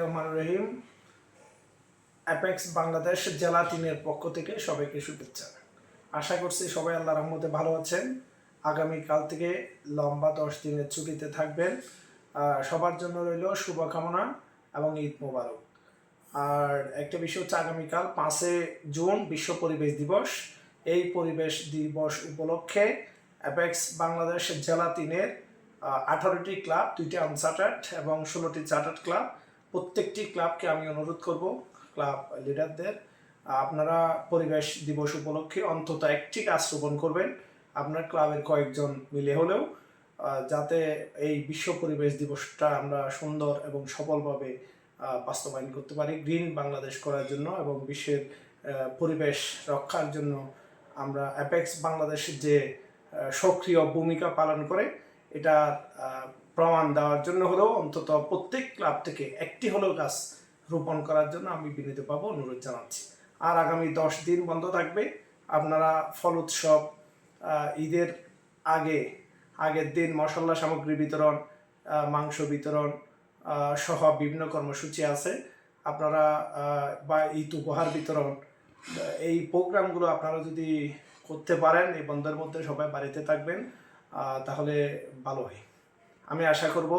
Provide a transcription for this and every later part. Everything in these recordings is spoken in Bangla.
রহমানির রহিম অ্যাপেক্স বাংলাদেশ জেলা তিনের পক্ষ থেকে সবাইকে শুভেচ্ছা। আশা করছি সবাই আল্লাহ রহমতে ভালো আছেন। আগামীকাল থেকে লম্বা দশ দিনের ছুটিতে থাকবেন। সবার জন্য রইল শুভকামনা এবং ঈদ মোবারক। আর একটা বিষয় হচ্ছে আগামীকাল পাঁচে জুন বিশ্ব পরিবেশ দিবস। এই পরিবেশ দিবস উপলক্ষে অ্যাপেক্স বাংলাদেশ জেলা তিনের আঠারোটি ক্লাব, দুইটি আনচার্টার্ড এবং ষোলোটি চার্টার্ড ক্লাব প্রত্যেকটি ক্লাবকে আমি অনুরোধ করব, ক্লাব লিডারদের, আপনারা পরিবেশ দিবস উপলক্ষে অন্তত একটি গাছ রোপণ করবেন, আপনার ক্লাবের কয়েকজন মিলে হলেও যাতে এই বিশ্ব পরিবেশ দিবসটা আমরা সুন্দর এবং সফলভাবে বাস্তবায়ন করতে পারি, গ্রিন বাংলাদেশ করার জন্য এবং বিশ্বের পরিবেশ রক্ষার জন্য আমরা অ্যাপেক্স বাংলাদেশের যে সক্রিয় ভূমিকা পালন করে এটা প্রমাণ দেওয়ার জন্য হলেও অন্তত প্রত্যেক ক্লাব থেকে একটি হলেও গাছ রোপণ করার জন্য আমি বিনীত পাবো, অনুরোধ জানাচ্ছি। আর আগামী দশ দিন বন্ধ থাকবে। আপনারা ফল উৎসব ঈদের আগে, আগের দিন মশলা সামগ্রী বিতরণ মাংস বিতরণ সহ বিভিন্ন কর্মসূচি আছে। আপনারা বা ঈদ উপহার বিতরণ এই প্রোগ্রামগুলো আপনারা যদি করতে পারেন, এই বন্ধের মধ্যে সবাই বাড়িতে থাকবেন তাহলে ভালো হয়। আমি আশা করব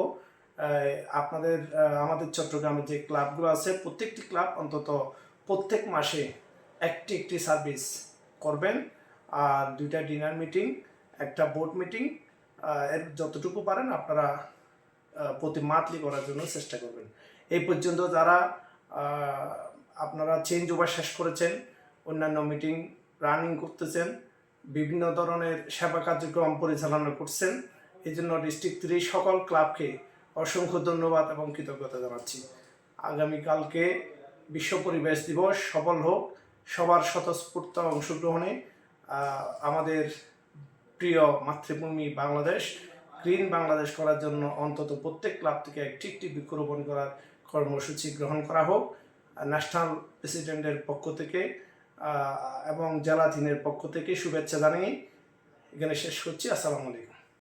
আপনাদের আমাদের চট্টগ্রামের যে ক্লাবগুলো আছে, প্রত্যেকটি ক্লাব অন্তত প্রত্যেক মাসে একটি একটি সার্ভিস করবেন। আর দুইটা ডিনার মিটিং, একটা বোর্ড মিটিং এর যতটুকু পারেন আপনারা প্রতি মান্থলি করার জন্য চেষ্টা করবেন। এই পর্যন্ত যারা আপনারা চেঞ্জ ওভার শেষ করেছেন, অন্যান্য মিটিং রানিং করতেছেন, বিভিন্ন ধরনের সেবা কার্যক্রম পরিচালনা করছেন এই জন্য ডিস্ট্রিক্ট থ্রি সকল ক্লাবকে অসংখ্য ধন্যবাদ এবং কৃতজ্ঞতা জানাচ্ছি। আগামীকালকে বিশ্ব পরিবেশ দিবস সফল হোক, সবার স্বতঃস্ফূর্ত অংশগ্রহণে আমাদের প্রিয় মাতৃভূমি বাংলাদেশ গ্রিন বাংলাদেশ করার জন্য অন্তত প্রত্যেক ক্লাব থেকে একটি একটি বৃক্ষরোপণ করার কর্মসূচি গ্রহণ করা হোক ন্যাশনাল প্রেসিডেন্টের পক্ষ থেকে এবং জেলা তিনের পক্ষ থেকে শুভেচ্ছা জানিয়ে এখানে শেষ করছি। আসসালামু আলাইকুম।